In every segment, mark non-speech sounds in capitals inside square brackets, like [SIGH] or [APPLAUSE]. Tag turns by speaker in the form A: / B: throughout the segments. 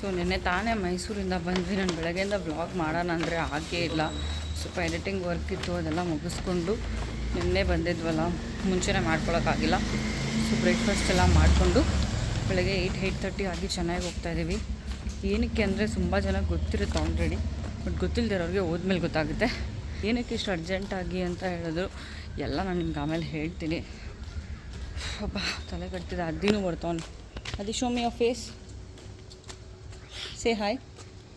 A: So ನಿನ್ನೆ ತಾನೇ ಮೈಸೂರಿಂದ ಬಂದ್ವಿ. ನಾನು ಬೆಳಗ್ಗೆಯಿಂದ ವ್ಲಾಗ್ ಮಾಡೋಣ ಅಂದರೆ ಆಗೇ ಇಲ್ಲ. ಸ್ವಲ್ಪ ಎಡಿಟಿಂಗ್ ವರ್ಕ್ ಇತ್ತು, ಅದೆಲ್ಲ ಮುಗಿಸ್ಕೊಂಡು ನಿನ್ನೆ ಬಂದಿದ್ವಲ್ಲ, ಮುಂಚೆನೇ ಮಾಡ್ಕೊಳಕ್ಕಾಗಿಲ್ಲ ಸೊ ಬ್ರೇಕ್ಫಾಸ್ಟ್ ಎಲ್ಲ ಮಾಡಿಕೊಂಡು ಬೆಳಗ್ಗೆ ಏಯ್ಟ್ ಏಯ್ಟ್ ತರ್ಟಿ ಆಗಿ ಚೆನ್ನಾಗಿ ಹೋಗ್ತಾ ಇದ್ದೀವಿ ಏನಕ್ಕೆ ಅಂದರೆ ತುಂಬ ಜನ ಗೊತ್ತಿರುತ್ತೆ ಆಲ್ರೆಡಿ ಬಟ್ ಗೊತ್ತಿಲ್ಲದಿರೋರಿಗೆ ಹೋದ್ಮೇಲೆ ಗೊತ್ತಾಗುತ್ತೆ. ಏನಕ್ಕೆ ಇಷ್ಟು ಅರ್ಜೆಂಟಾಗಿ ಅಂತ ಹೇಳಿದ್ರು, ಎಲ್ಲ ನಾನು ನಿಮ್ಗೆ ಆಮೇಲೆ ಹೇಳ್ತೀನಿ. ಅಬ್ಬ, ತಲೆ ಕಟ್ತಿದೆ ಅದಿನೂ ಬರ್ತಾವನು ಅದಿ show me face say hi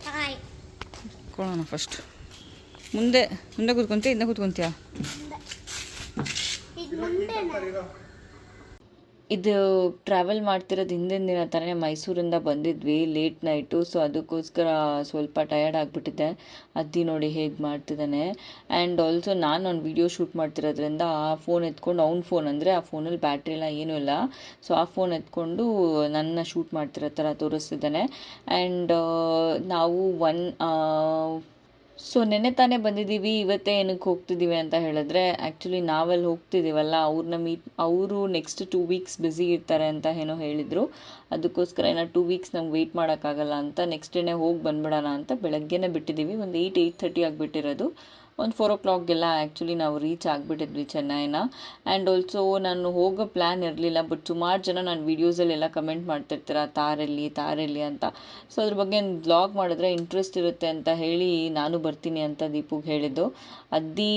B: hi
A: ಕೊಡೋಣ ಫಸ್ಟ್ ಮುಂದೆ ಮುಂದೆ ಕೂತ್ಕೊಂತೀಯ ಹಿಂದೆ ಕೂತ್ಕೊಂತೀಯ? ಇದು ಟ್ರಾವೆಲ್ ಮಾಡ್ತಿರೋದು ಹಿಂದಿನ ದಿನ ತಾನೇ ಮೈಸೂರಿಂದ ಬಂದಿದ್ವಿ ಲೇಟ್ ನೈಟು ಸೊ ಅದಕ್ಕೋಸ್ಕರ ಸ್ವಲ್ಪ ಟಯರ್ಡ್ ಆಗಿಬಿಟ್ಟಿದ್ದೆ. ಅದ್ದಿ ನೋಡಿ ಹೇಗೆ ಮಾಡ್ತಿದ್ದಾನೆ. ಆ್ಯಂಡ್ ಆಲ್ಸೋ ನಾನು ಒಂದು ವಿಡಿಯೋ ಶೂಟ್ ಮಾಡ್ತಿರೋದ್ರಿಂದ ಆ ಫೋನ್ ಎತ್ಕೊಂಡು, ಅವ್ನ ಫೋನ್ ಅಂದರೆ ಆ ಫೋನಲ್ಲಿ ಬ್ಯಾಟ್ರಿ ಎಲ್ಲ ಏನೂ ಇಲ್ಲ. ಸೊ ಆ ಫೋನ್ ಎತ್ಕೊಂಡು ನನ್ನ ಶೂಟ್ ಮಾಡ್ತಿರೋ ಥರ ತೋರಿಸ್ತಿದ್ದಾನೆ. ಆ್ಯಂಡ್ ನಾವು ಒನ್ ಸೊ ನೆನ್ನೆ ತಾನೇ ಬಂದಿದ್ದೀವಿ, ಇವತ್ತೇ ಏನಕ್ಕೆ ಹೋಗ್ತಿದ್ದೀವಿ ಅಂತ ಹೇಳಿದ್ರೆ ಆ್ಯಕ್ಚುಲಿ ನಾವಲ್ಲಿ ಹೋಗ್ತಿದ್ದೀವಲ್ಲ, ಅವ್ರನ್ನ ಮೀಟ್ ಅವರು ನೆಕ್ಸ್ಟ್ ಟೂ ವೀಕ್ಸ್ ಬ್ಯುಸಿ ಇರ್ತಾರೆ ಅಂತ ಏನೋ ಹೇಳಿದರು. ಅದಕ್ಕೋಸ್ಕರ ಏನೋ ಟೂ ವೀಕ್ಸ್ ನಮ್ಗೆ ವೆಯ್ಟ್ ಮಾಡೋಕ್ಕಾಗಲ್ಲ ಅಂತ ನೆಕ್ಸ್ಟ್ ಡೇನೇ ಹೋಗಿ ಬಂದ್ಬಿಡೋಣ ಅಂತ ಬೆಳಗ್ಗೆನೇ ಬಿಟ್ಟಿದ್ದೀವಿ. ಒಂದು ಏಯ್ಟ್ ಏಯ್ಟ್ ಥರ್ಟಿ ಆಗಿಬಿಟ್ಟಿರೋದು. ಒಂದು ಫೋರ್ ಓ ಕ್ಲಾಕ್ಗೆಲ್ಲ ಆ್ಯಕ್ಚುಲಿ ನಾವು ರೀಚ್ ಆಗಿಬಿಟ್ಟಿದ್ವಿ ಚೆನ್ನೈನ. ಆ್ಯಂಡ್ ಆಲ್ಸೋ ನಾನು ಹೋಗೋ ಪ್ಲ್ಯಾನ್ ಇರಲಿಲ್ಲ ಬಟ್ ಸುಮಾರು ಜನ ನಾನು ವೀಡಿಯೋಸಲ್ಲೆಲ್ಲ ಕಮೆಂಟ್ ಮಾಡ್ತಿರ್ತೀರ ತಾರೆಲ್ಲಿ ತಾರೆಲ್ಲಿ ಅಂತ. ಸೊ ಅದ್ರ ಬಗ್ಗೆ ಒಂದು ಬ್ಲಾಗ್ ಮಾಡಿದ್ರೆ ಇಂಟ್ರೆಸ್ಟ್ ಇರುತ್ತೆ ಅಂತ ಹೇಳಿ ನಾನು ಬರ್ತೀನಿ ಅಂತ ದೀಪುಗೆ ಹೇಳಿದ್ದು. ಅದ್ದೀ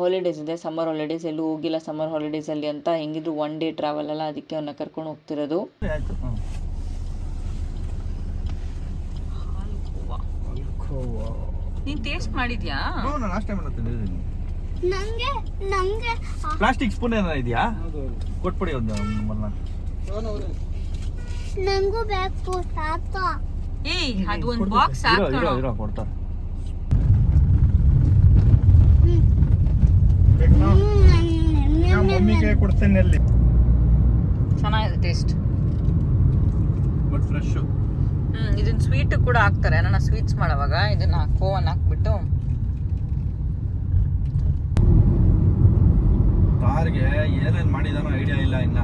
A: ಹಾಲಿಡೇಸ್ ಇದೆ ಸಮ್ಮರ್ ಹಾಲಿಡೇಸ್ ಎಲ್ಲೂ ಹೋಗಿಲ್ಲ ಸಮ್ಮರ್ ಹಾಲಿಡೇಸಲ್ಲಿ ಅಂತ. ಹೆಂಗಿದ್ರು ಒನ್ ಡೇ ಟ್ರಾವೆಲ್ ಅಲ್ಲ ಅದಕ್ಕೆ ಅವನ್ನ ಕರ್ಕೊಂಡು ಹೋಗ್ತಿರೋದು. ನೀನು ಟೇಸ್ಟ್ ಮಾಡಿದ್ಯಾ?
C: ನಾನು ಲಾಸ್ಟ್ ಟೈಮ್ ಎಲ್ಲ ತಿಂದಿದ್ದೀನಿ.
B: ನಂಗೆ ನಂಗೆ
C: ಪ್ಲಾಸ್ಟಿಕ್ ಸ್ಪೂನ್ ಏನಾರ ಇದೆಯಾ? ಕೊಟ್ಬಿಡಿ ಒಂದು ನಮ್ಮನ್ನ
B: ನಂಗೂ ಬೇಕು ತಾತ
A: ಏಯ್ ಅದು ಒಂದು ಬಾಕ್ಸ್
C: ಇರೋ ಇರೋ ಇರೋ ಕೊಡ್ತಾರೆ.
D: ಮಮ್ಮಿಗೆ ಕೊಡ್ತೇನೆ ಅಲ್ಲಿ.
A: ಚೆನ್ನಾಗಿದೆ ಟೇಸ್ಟ್
C: ಬಟ್ ಫ್ರೆಶ್
A: ಹ್ಮ್ ಇದನ್ನ ಸ್ವೀಟ್ ಕೂಡ ಹಾಕ್ತಾರೆ. ನಾನು ಸ್ವೀಟ್ಸ್ ಮಾಡೋವಾಗ ಇದನ್ನ ಕೋವನ್ ಹಾಕ್ಬಿಟ್ಟು.
C: ಕಾರ್ಗೆ ಏನೇನ್ ಮಾಡಿದಾನೋ ಐಡಿಯಾ ಇಲ್ಲ ಇನ್ನ.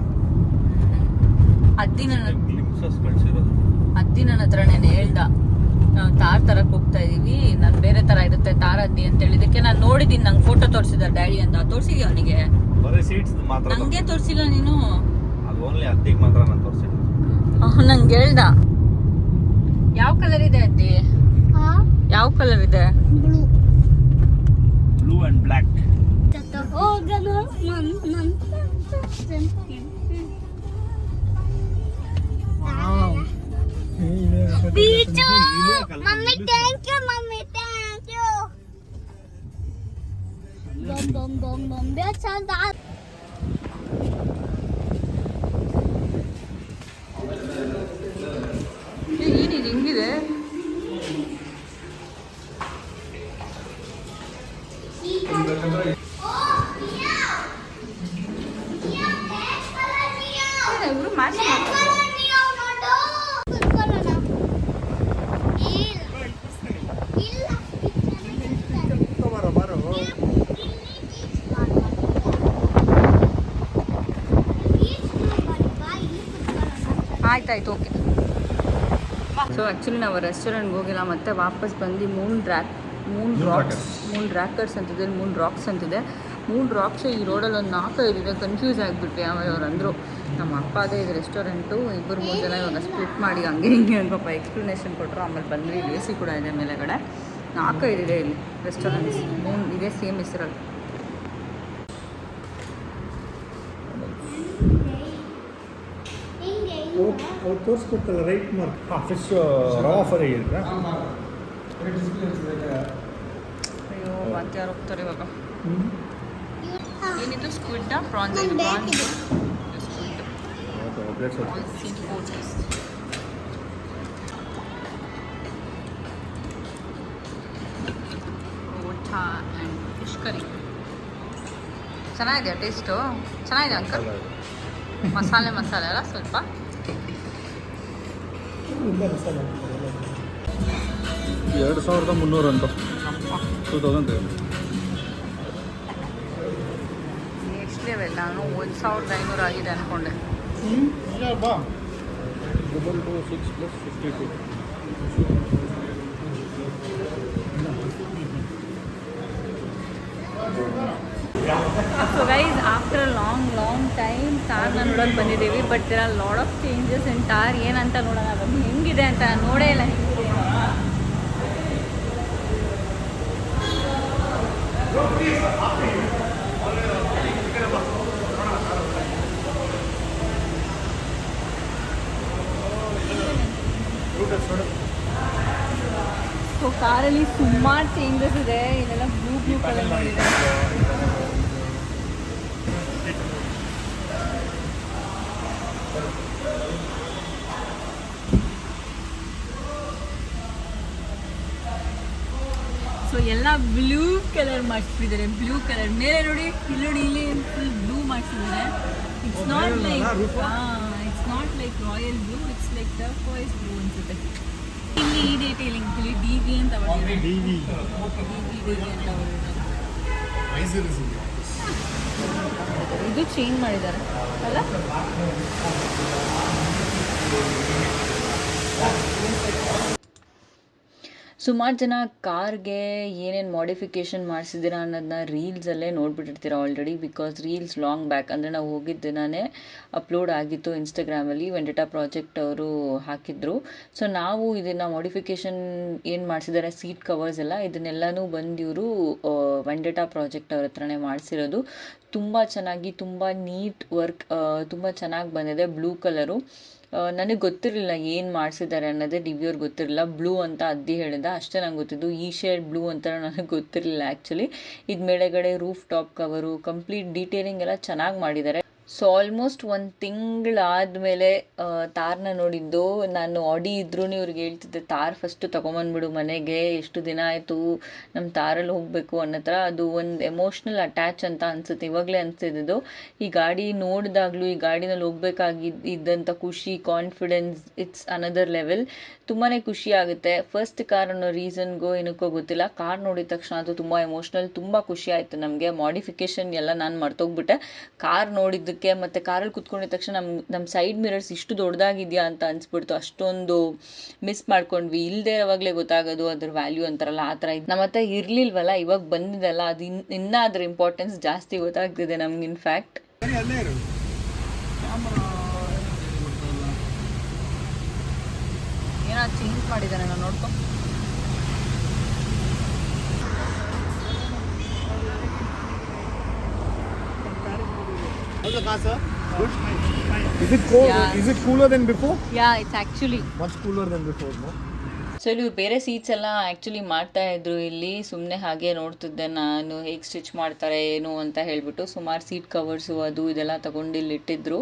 A: ಅದ್ದಿನ ನನ್ನ
C: ಗ್ಲಿಮ್ಸಸ್ ಕಳ್ಸಿರೋದು.
A: ಅದ್ದಿ ನನ್ನ ಹತ್ರ ನಾನು ಹೇಳ್ದ. ನಾವು ತಾರ್ ತರಕ್ ಹೋಗ್ತಾ ಇದೀವಿ. ನಾನು ಬೇರೆ ತರ ಇರುತ್ತೆ ತಾರ್ ಅದ್ದಿ ಅಂತ ಹೇಳಿದಕ್ಕೆ ನಾನು ನೋಡಿದೀನಿ ನಂಗೆ ಫೋಟೋ ತೋರಿಸಿದ ಡ್ಯಾಡಿ ಅಂತ. ತೋರಿಸಿದ್ಯಾ ಅವನಿಗೆ?
C: ಬರೀ ಸೀಟ್ಸ್ ಮಾತ್ರ
A: ನಂಗೆ ತೋರಿಸಿಲ್ಲ ನೀನು?
C: ಅದು ಓನ್ಲಿ ಅದ್ದಿಗೆ ಮಾತ್ರ ನಾನು ತೋರಿಸಿದ್ದು
A: ನಂಗೆ ಹೇಳ್ದ. ಯಾವ ಕಲರ್ ಇದೆ ಅದ್ದಿ
B: ಹಾ
A: ಯಾವ ಕಲರ್ ಇದೆ?
B: ಬ್ಲೂ
C: ಬ್ಲೂ ಅಂಡ್ ಬ್ಲ್ಯಾಕ್
B: ಹೋಗನು ನನ್ beach! Mummy thank you mummy thank you ಬಮ್ ಬಮ್ ಬಮ್ ಬಮ್ ಚಂದ
A: ಏನಿದೆ ಹಿಂಗಿದೆ
D: ಬಾರೋ
A: ಆಯ್ತಾಯ್ತು ಓಕೆ ಸೊ ಆ್ಯಕ್ಚುಲಿ ನಾವು ರೆಸ್ಟೋರೆಂಟ್ಗೆ ಹೋಗಿಲ್ಲ ಮತ್ತೆ ವಾಪಸ್ ಬಂದು moon rock moon rocks moon rockers ಅಂತಿದೆ ಮೂನ್ ರಾಕ್ಸ್ ಅಂತಿದೆ ಮೂನ್ ರಾಕ್ಸ್ ಈ ರೋಡಲ್ಲಿ ಒಂದು ನಾಲ್ಕು ಇದೆ ಕನ್ಫ್ಯೂಸ್ ಆಗಿಬಿಟ್ವಿ ಆಮೇಲೆ ಅವ್ರು ಅಂದರು ನಮ್ಮ ಅಪ್ಪ ಅದೇ ಇದು ರೆಸ್ಟೋರೆಂಟು ಇಬ್ಬರು ಮೂರು ಜನ ಇವಾಗ ಸ್ಪ್ಲಿಟ್ ಮಾಡಿ ಹಂಗೆ ಹಿಂಗೆ ಅಂತ ಪಾಪ ಎಕ್ಸ್ಪ್ಲನೇಷನ್ ಕೊಟ್ಟರು ಆಮೇಲೆ ಬಂದ್ವಿ ಎ ಸಿ ಕೂಡ ಇದೆ ಮೇಲೆಗಡೆ ನಾಲ್ಕೈದು ಇದೆ ಇಲ್ಲಿ ರೆಸ್ಟೋರೆಂಟ್ಸ್ ಮೂನ್ ಇದೇ ಸೇಮ್ ಹೆಸರಲ್ಲಿ
D: ಅವ್ರು ತೋರಿಸ್ಕೊಡ್ತಲ್ಲ ರೈಟ್ ಮಾರ್ಕ್ ಹಾಂ ಫಿಶ್ ರಾ ಆಫರ್ ಇದೆ
A: ಅಯ್ಯೋ ಯಾರು ಹೋಗ್ತಾರೆ ಇವಾಗ ಏನಿದು squid prawns. Squid and fish curry ಚೆನ್ನಾಗಿದೆಯಾ ಟೇಸ್ಟು ಚೆನ್ನಾಗಿದೆ ಅಂಕಲ್ ಮಸಾಲೆ. ಮಸಾಲೆ ಅಲ್ಲ ಸ್ವಲ್ಪ?
C: ಎರಡು ಸಾವಿರದ ಮುನ್ನೂರು ಅಂತ. ಟೂ ತೌಸಂಡ್
A: ನೆಕ್ಸ್ಟ್ ಲೆವೆಲ್ ನಾನು ಒಂದು ಸಾವಿರದ ಐನೂರು ಆಗಿದೆ ಅಂದ್ಕೊಂಡೆ
D: ಬಾ.
C: Double two six plus fifty two
E: so guys after long long time ಕಾರ್ನ ನೋಡೋಕೆ ಬಂದಿದ್ದೀವಿ but there are lot of changes in ಏನಂತ ನೋಡೋಣ ಬನ್ನಿ ಹೆಂಗಿದೆ ಅಂತ ನಾನು ನೋಡೇ ಇಲ್ಲ ಹೆಂಗಿದೆ ಅಂತ. ಸೊ ಕಾರಲ್ಲಿ ಸುಮಾರು ಚೇಂಜಸ್ ಇದೆ ಇದೆಲ್ಲ ಬ್ಲೂ ಬ್ಲೂ ಕಲರ್ ಮಾಡಿದೆ ಎಲ್ಲ ಬ್ಲೂ ಕಲರ್ ಮಾಡಿಸ್ಬಿಟ್ಟಿದ್ದಾರೆ. ಬ್ಲೂ ಕಲರ್ ಮೇಲೆ ನೋಡಿ ಇಲ್ಲಿ ನೋಡಿ ಇಲ್ಲಿ ಫುಲ್ ಬ್ಲೂ ಮಾಡಿಸಿದ್ದಾರೆ. It's not like it's not like royal blue it's like the ಫಾಯ್ಸ್ blue ಅನ್ಸುತ್ತೆ. ಇಲ್ಲಿ ಈ ಡೀಟೇಲಿಂಗ್ ಇಲ್ಲಿ ಡಿ ವಿ ಅಂತ
D: ಡಿ ವಿ
E: ಡಿ ಅಂತ ಇದು ಚೇಂಜ್ ಮಾಡಿದ್ದಾರೆ. ಅಲ್ಲ? ಸುಮಾರು ಜನ ಕಾರ್ಗೆ ಏನೇನು ಮಾಡಿಫಿಕೇಷನ್ ಮಾಡಿಸಿದ್ದೀರಾ ಅನ್ನೋದನ್ನ ರೀಲ್ಸಲ್ಲೇ ನೋಡ್ಬಿಟ್ಟಿರ್ತೀರ already because reels long back ಅಂದರೆ ನಾವು ಹೋಗಿದ್ದ ದಿನವೇ ಅಪ್ಲೋಡ್ ಆಗಿತ್ತು ಇನ್ಸ್ಟಾಗ್ರಾಮಲ್ಲಿ ವೆಂಡಟಾ ಪ್ರಾಜೆಕ್ಟ್ ಅವರು ಹಾಕಿದ್ರು. ಸೊ ನಾವು ಇದನ್ನು ಮಾಡಿಫಿಕೇಷನ್ ಏನು ಮಾಡಿಸಿದ್ದಾರೆ? ಸೀಟ್ ಕವರ್ಸ್ ಎಲ್ಲ. ಇದನ್ನೆಲ್ಲನೂ ಬಂದು ಇವರು ವೆಂಡಟಾ ಪ್ರಾಜೆಕ್ಟ್ ಅವ್ರ ಹತ್ರನೇ ಮಾಡಿಸಿರೋದು. ತುಂಬ ಚೆನ್ನಾಗಿ, ತುಂಬ ನೀಟ್ ವರ್ಕ್ ತುಂಬ ಚೆನ್ನಾಗಿ ಬಂದಿದೆ ಬ್ಲೂ ಕಲರು. ನನಗೆ ಗೊತ್ತಿರಲಿಲ್ಲ ಏನು ಮಾಡಿಸಿದ್ದಾರೆ ಅನ್ನೋದೇ ಡಿವ್ಯೂರ್ ಗೊತ್ತಿರಲಿಲ್ಲ. ಬ್ಲೂ ಅಂತ ಅದ್ದಿ ಹೇಳಿದ, ಅಷ್ಟೇ ನಂಗೆ ಗೊತ್ತಿದ್ದು. ಈ ಶೇಡ್ ಬ್ಲೂ ಅಂತ ನನಗೆ ಗೊತ್ತಿರಲಿಲ್ಲ ಆ್ಯಕ್ಚುಲಿ ಇದು ಮೇಲೆಗಡೆ roof top cover, complete detailing ಎಲ್ಲ ಚೆನ್ನಾಗಿ ಮಾಡಿದ್ದಾರೆ ಸೊ ಆಲ್ಮೋಸ್ಟ್ ಒಂದು ತಿಂಗಳಾದಮೇಲೆ ತಾರ್ನ ನೋಡಿದ್ದು. ನಾನು ಆಡಿ ಇದ್ರೂ ಇವ್ರಿಗೆ ಹೇಳ್ತಿದ್ದೆ, ತಾರ್ ಫಸ್ಟು ತೊಗೊಂಬಂದ್ಬಿಡು ಮನೆಗೆ, ಎಷ್ಟು ದಿನ ಆಯಿತು ನಮ್ಮ ತಾರಲ್ಲಿ ಹೋಗಬೇಕು ಅನ್ನೋ ಥರ ಅದು ಒಂದು ಎಮೋಷ್ನಲ್ ಅಟ್ಯಾಚ್ ಅಂತ ಅನ್ಸುತ್ತೆ, ಇವಾಗಲೇ ಅನಿಸ್ತಿದ್ದು ಈ ಗಾಡಿ ನೋಡಿದಾಗಲೂ, ಈ ಗಾಡಿನಲ್ಲಿ ಹೋಗ್ಬೇಕಾಗಿದ್ದ ಇದ್ದಂಥ ಖುಷಿ ಕಾನ್ಫಿಡೆನ್ಸ್ ಇಟ್ಸ್ ಅನದರ್ ಲೆವೆಲ್ ತುಂಬಾ ಖುಷಿ ಆಗುತ್ತೆ. ಫಸ್ಟ್ ಕಾರ್ ಅನ್ನೋ ರೀಸನ್ಗೋ ಏನಕ್ಕೋ ಗೊತ್ತಿಲ್ಲ. ಕಾರ್ ನೋಡಿದ ತಕ್ಷಣ ಅದು ತುಂಬ ಎಮೋಷ್ನಲ್ ತುಂಬ ಖುಷಿ ಆಯಿತು ನಮಗೆ. ಮಾಡಿಫಿಕೇಷನ್ ಎಲ್ಲ ನಾನು ಮರ್ತೋಗ್ಬಿಟ್ಟೆ. ಕಾರ್ ನೋಡಿದ್ದಕ್ಕೆ ಮತ್ತು ಕಾರಲ್ಲಿ ಕುತ್ಕೊಂಡಿದ್ದ ತಕ್ಷಣ ನಮ್ಮ ನಮ್ಮ ಸೈಡ್ ಮಿರರ್ಸ್ ಇಷ್ಟು ದೊಡ್ಡದಾಗಿದೆಯಾ ಅಂತ ಅನ್ಸ್ಬಿಡ್ತು. ಅಷ್ಟೊಂದು ಮಿಸ್ ಮಾಡ್ಕೊಂಡ್ವಿ. ಇಲ್ಲದೆ ಅವಾಗಲೇ ಗೊತ್ತಾಗೋದು ಅದ್ರ ವ್ಯಾಲ್ಯೂ ಅಂತಾರಲ್ಲ ಆ ಥರ ಇದು ನಮ್ಮ ಹತ್ರ ಇರಲಿಲ್ವಲ್ಲ ಇವಾಗ ಬಂದಿದೆಲ್ಲ ಅದು ಇನ್ ಇನ್ನೂ ಅದ್ರ ಇಂಪಾರ್ಟೆನ್ಸ್ ಜಾಸ್ತಿ ಗೊತ್ತಾಗ್ತಿದೆ ನಮ್ಗೆ ಇನ್ಫ್ಯಾಕ್ಟ್ ಏನೋ ಚೇಂಜ್ ಮಾಡಿದ್ದಾನೆ ನಾನು ನೋಡ್ಕೊ
D: Is it cold?
E: Yeah.
D: Is it cooler than before?
E: Yeah it's actually.
D: Much cooler than before, no?
E: So ಇಲ್ಲಿ ಇವ್ರು ಬೇರೆ ಸೀಟ್ಸ್ ಎಲ್ಲ ಆ್ಯಕ್ಚುಲಿ ಮಾಡ್ತಾ ಇದ್ರು ಇಲ್ಲಿ ಸುಮ್ಮನೆ ಹಾಗೆ ನೋಡ್ತಿದ್ದೆ ನಾನು ಹೇಗೆ ಸ್ಟಿಚ್ ಮಾಡ್ತಾರೆ ಏನು ಅಂತ ಹೇಳ್ಬಿಟ್ಟು ಸುಮಾರು ಸೀಟ್ ಕವರ್ಸು ಅದು ಇದೆಲ್ಲ ತಗೊಂಡು ಇಲ್ಲಿ ಇಟ್ಟಿದ್ರು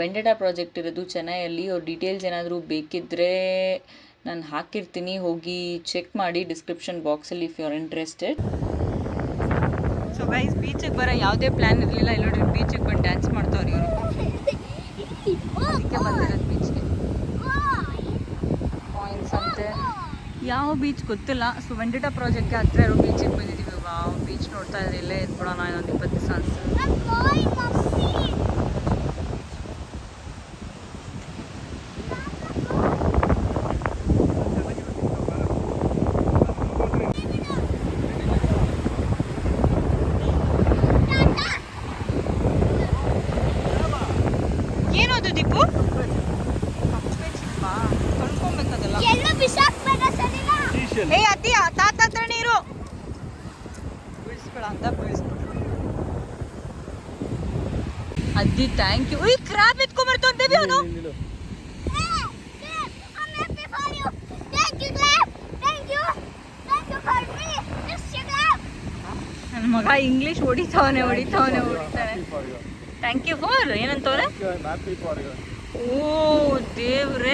E: ವೆಂಡೆಡಾ ಪ್ರಾಜೆಕ್ಟ್ ಇರೋದು ಚೆನ್ನೈಯಲ್ಲಿ ಅವ್ರ ಡೀಟೇಲ್ಸ್ ಏನಾದರೂ ಬೇಕಿದ್ದರೆ ನಾನು ಹಾಕಿರ್ತೀನಿ ಹೋಗಿ ಚೆಕ್ ಮಾಡಿ ಡಿಸ್ಕ್ರಿಪ್ಷನ್ ಬಾಕ್ಸಲ್ಲಿ if you are interested guys ಬೀಚಿಗೆ ಬರೋ ಯಾವುದೇ ಪ್ಲ್ಯಾನ್ ಇರಲಿಲ್ಲ. ಇಲ್ಲಿ ನೋಡಿ ಬೀಚಿಗೆ ಬಂದು ಡ್ಯಾನ್ಸ್ ಮಾಡ್ತಾವ್ರಿ ಇವರು. ಅದಕ್ಕೆ ಬಂದಿರೋದು ಬೀಚ್ಗೆ ಪಾಯಿಂಟ್ಸ್ ಅಂತೆ. ಯಾವ ಬೀಚ್ ಗೊತ್ತಿಲ್ಲ. ಸೊ ವೆಂಡಿಟಾ ಪ್ರಾಜೆಕ್ಟ್ಗೆ ಹತ್ರ ಇರೋ ಬೀಚಿಗೆ ಬಂದಿದ್ದೀವಿ ಬೀಚ್ ನೋಡ್ತಾ ಇದ್ರೆ ಇಲ್ಲೇ ಇದ್ಬಿಡೋಣ, ಇನ್ನೊಂದು ಇಪ್ಪತ್ತು ದಿವಸ ಅನ್ಸುತ್ತೆ ಏನದು ದೀಪು ಕಪ್ಪೆ ಚಿಪ್ಪ ಕಳ್ಕೊಬೇಕದಲ್ಲ
B: ಎಲ್ಲೂ ಬಿಸಾಕ್ಬೇಡ ಸರಿನಾ
E: ಏ ಅತ್ತಿ ತಾತ ಹತ್ರ ನೀರು ಬೀಳಿಸ್ಬೇಡ ಅಂತ ಬೀಳಿಸ್ಬಿಟ್ರು ಥ್ಯಾಂಕ್ ಯು ವಿ ಕ್ರಾಪ್
B: ಮಿಟ್ ಕೋಮರ್ಟನ್ ದೇವೋ no hey I am happy for you you ಗ್ಲಾಬ್ thank you thank you
E: for ಮಗ ಇಂಗ್ಲಿಷ್ ಓಡಿತವನೇ ಓಡಿತವನೇ ಓದ್ತಾನೆ ಥ್ಯಾಂಕ್ ಯು ಫಾರ್
D: ಏನಂತ
E: ಓ ದೇವರ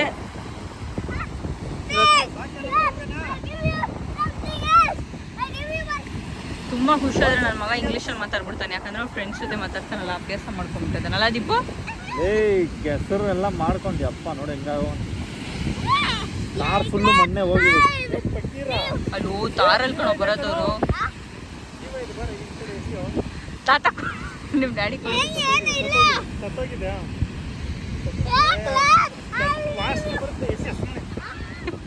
E: ತುಂಬ ಖುಷಿ ಆದ್ರೆ ನನ್ನ ಮಗ ಇಂಗ್ಲೀಷಲ್ಲಿ ಮಾತಾಡ್ಬಿಡ್ತಾನೆ. ಯಾಕಂದ್ರೆ ಫ್ರೆಂಡ್ಸ್ ಜೊತೆ ಮಾತಾಡ್ತಾನಲ್ಲ ಅಭ್ಯಾಸ ಮಾಡ್ಕೊಂಡ್ಬಿಟ್ಟಿದ್ದಾನಲ್ಲ ದೀಪು?
D: ಏಯ್ ಕೆಸರು ಎಲ್ಲ ಮಾಡ್ಕೊಂಡಿ ಅಪ್ಪ ನೋಡಿ ಹೆಂಗಾಗ. ಕಾರ್ ಫುಲ್ಲು ಮೊನ್ನೆ ಹೋಗಿ
E: ಅಲ್ಲೋ ತಾರಲ್ಲಿ ಕಣೋ ಬರೋದವರು. ತಾತ ನಿಮ್ಮ ಡ್ಯಾಡಿ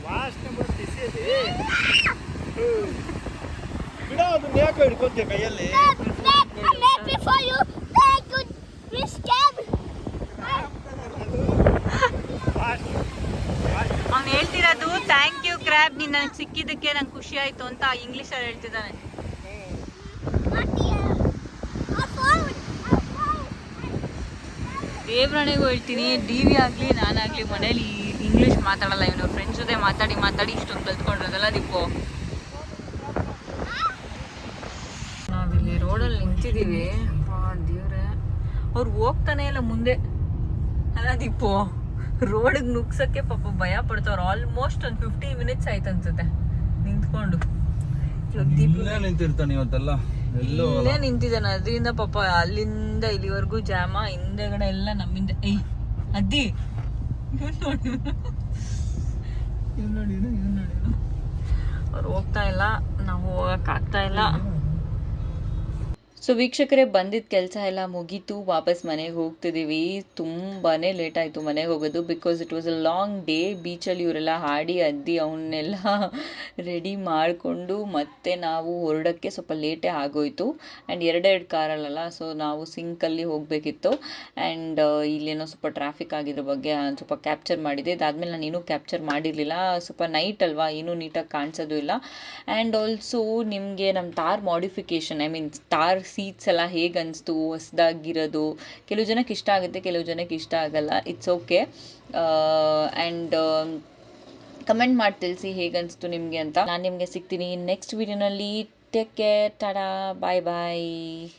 D: ವಾಸನೆ ಬರುತ್ತೆ
B: you, Miss ಕೈಯಲ್ಲಿ
E: ಅವ್ನು ಹೇಳ್ತಿರೋದು ಥ್ಯಾಂಕ್ ಯು ಕ್ರ್ಯಾಬ್ ನೀನು ನನಗೆ ಸಿಕ್ಕಿದ್ದಕ್ಕೆ ನಂಗೆ ಖುಷಿ ಆಯಿತು ಅಂತ ಇಂಗ್ಲೀಷಲ್ಲಿ ಹೇಳ್ತಿದ್ದಾನೆ. ದೇವ್ರಣೆಗೂ ಹೇಳ್ತೀನಿ ಡಿ ವಿ ಆಗಲಿ ನಾನಾಗಲಿ ಮನೇಲಿ ಇಂಗ್ಲೀಷ್ ಮಾತಾಡಲ್ಲ ಇವನು. ಫ್ರೆಂಡ್ಸ್ ಜೊತೆ ಮಾತಾಡಿ ಮಾತಾಡಿ ಇಷ್ಟೊಂದು ಕಲ್ತ್ಕೊಂಡಿರೋದಲ್ಲ ದೀಪು ನಾವಿಲ್ಲಿ ರೋಡಲ್ಲಿ ನಿಂತಿದ್ದೀವಿ ದೇವ್ರೆ. ಅವ್ರು ಹೋಗ್ತಾನೆ ಇಲ್ಲ ಮುಂದೆ. ಅಲ್ಲ ದೀಪು ರೋಡಿಗೆ ನುಗ್ಸಕ್ಕೆ ಪಾಪ ಭಯ ಪಡ್ತವ್ರು. ಆಲ್ಮೋಸ್ಟ್ ಒಂದು ಫಿಫ್ಟಿ ಮಿನಿಟ್ಸ್ ಆಯ್ತು ಅನ್ಸುತ್ತೆ. ನಿಂತ್ಕೊಂಡು.
C: ನಿಂತಿರ್ತಾನೆ ಇವತ್ತೆಲ್ಲ.
E: ಇಲ್ಲೇ ನಿಂತಿದ್ದಾನೆ. ಅದರಿಂದ ಪಾಪ ಅಲ್ಲಿಂದ ಇಲ್ಲಿವರೆಗೂ ಜಾಮ ಹಿಂದೆಗಡೆ ಎಲ್ಲ ನಮ್ಮಿಂದ ಏಯ್ ಅದ್ದಿ. ಅವ್ರು ಹೋಗ್ತಾ ಇಲ್ಲ. ನಾವು ಹೋಗಕ್ ಆಗ್ತಾ ಇಲ್ಲ. ಸೊ ವೀಕ್ಷಕರೇ ಬಂದಿದ್ದ ಕೆಲಸ ಎಲ್ಲ ಮುಗೀತು. ವಾಪಸ್ ಮನೆಗೆ ಹೋಗ್ತಿದ್ದೀವಿ ತುಂಬಾ ಲೇಟ್ ಆಯಿತು ಮನೆಗೆ ಹೋಗೋದು because it was a long day ಬೀಚಲ್ಲಿ ಇವರೆಲ್ಲ ಹಾಡಿ, ಅದ್ದಿ ಅವನ್ನೆಲ್ಲ ರೆಡಿ [LAUGHS] ಮಾಡಿಕೊಂಡು ಮತ್ತೆ ನಾವು ಹೊರಡೋಕ್ಕೆ ಸ್ವಲ್ಪ ಲೇಟೇ ಆಗೋಯಿತು. ಆ್ಯಂಡ್ ಎರಡೆರಡು ಕಾರಲ್ಲಲ್ಲ ಸೊ ನಾವು ಸಿಂಕಲ್ಲಿ ಹೋಗಬೇಕಿತ್ತು. ಆ್ಯಂಡ್ ಇಲ್ಲೇನೋ ಸ್ವಲ್ಪ ಟ್ರಾಫಿಕ್ ಆಗಿದ್ರ ಬಗ್ಗೆ ಸ್ವಲ್ಪ ಕ್ಯಾಪ್ಚರ್ ಮಾಡಿದೆ. ಇದಾದಮೇಲೆ ನಾನು ಇನ್ನೂ ಕ್ಯಾಪ್ಚರ್ ಮಾಡಿರಲಿಲ್ಲ. ಸ್ವಲ್ಪ ನೈಟ್ ಅಲ್ವಾ ಏನೂ ನೀಟಾಗಿ ಕಾಣಿಸೋದು ಇಲ್ಲ. ಆ್ಯಂಡ್ ಆಲ್ಸೋ ನಿಮಗೆ ನಮ್ಮ Thar modification I mean Thar seats ಎಲ್ಲ ಹೇಗೆ ಅನಿಸ್ತು ಹೊಸ್ದಾಗಿರೋದು? ಕೆಲವು ಜನಕ್ಕೆ ಇಷ್ಟ ಆಗುತ್ತೆ, ಕೆಲವು ಜನಕ್ಕೆ ಇಷ್ಟ ಆಗಲ್ಲ. ಇಟ್ಸ್ ಓಕೆ ಆ್ಯಂಡ್ ಕಮೆಂಟ್ ಮಾಡಿ ತಿಳಿಸಿ ಹೇಗೆ ನಿಮಗೆ ಅಂತ. ನಾನು ನಿಮಗೆ ಸಿಗ್ತೀನಿ next ವೀಡಿಯೋನಲ್ಲಿ take care tada bye bye